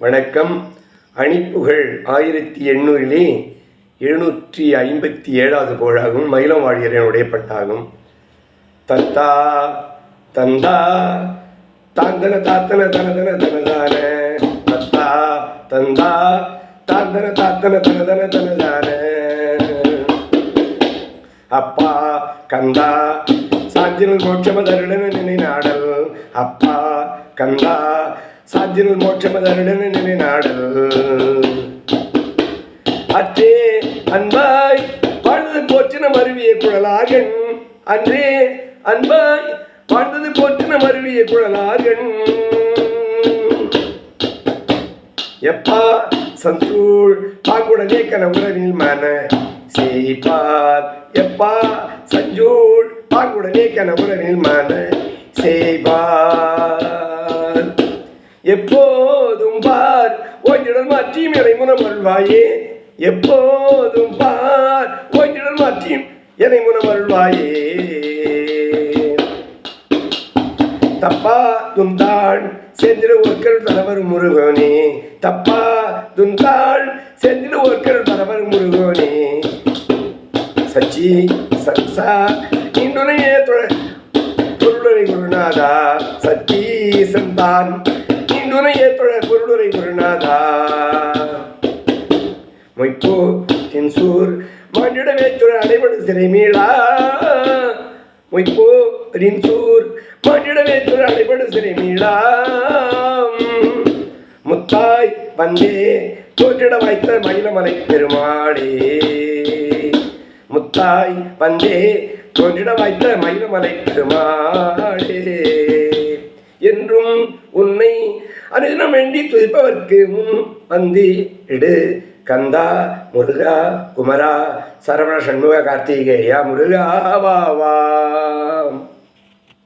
வணக்கம். அணிப்புகள் ஆயிரத்தி எண்ணூறிலே எழுநூற்றி ஐம்பத்தி ஏழாவது புகழாகும். மயிலம் வாழியரனுடைய பட்டாகும். தத்தா தந்தா தாந்தன தாத்தன தனதன தனதான தத்தா தந்தா தாந்தன தாத்தன தனதன தனதான அப்பா கந்தா சாஞ்சினல் மோட்சமதருடன் நினை நாடல் அப்பா கந்தா சாஞ்சினல் மோட்சமதனுடன் நினை நாடல் அற்றே அன்பாய் வாழ்ந்தது போற்றின மருவிய குழலாகன் அன்றே அன்பாய் வாழ்ந்தது போற்றின மருவிய குழலாகன் எப்பா சந்தூள் பாங்குடனே கனவுடனில் மன செய்பார் எப்பா சஞ்சூள் பாங்குடனே கனவுடனில் மன செய்பார் எப்போதும் பார். ஓய்ந்திடல் மாற்றி இறைமுனம் அல்வாயே எப்போதும் பார். ஓய்ந்திடல் மாற்றி இறைமுனம் அல்வாயே தப்பா துந்தாள் செந்திர ஒர்க்கர் தலைவர் முருகனே. தப்பா துந்தாள் செந்திர ஒர்க்கர் தலைவர் முருகனே. சச்சி சன்சா இன்றுனையே பொருளுரை குருநாதா. சச்சி சந்தான் ஏற்பட பொருளுரை குருநாதா மொய்ப்போ தென்சூர் மாண்டிடவே துறை அடைபடு சிறை மீளா. மொய்ப்போ ரின்சூர் மாண்டிடவே துறை அடைபடு சிறை மீளா. முத்தாய் வந்தே தோற்றிட வைத்த மயிலமலை பெருமாளே. முத்தாய் வந்தே தோன்றிட வைத்த மயிலமலை பெருமாளே. என்றும் உன்னை அனுதினம் வேண்டி துதிப்பவர்க்கு முன் வந்தி இடு கந்தா முருகா குமரா சரவண சண்முக கார்த்திகேயா முருகா வா வா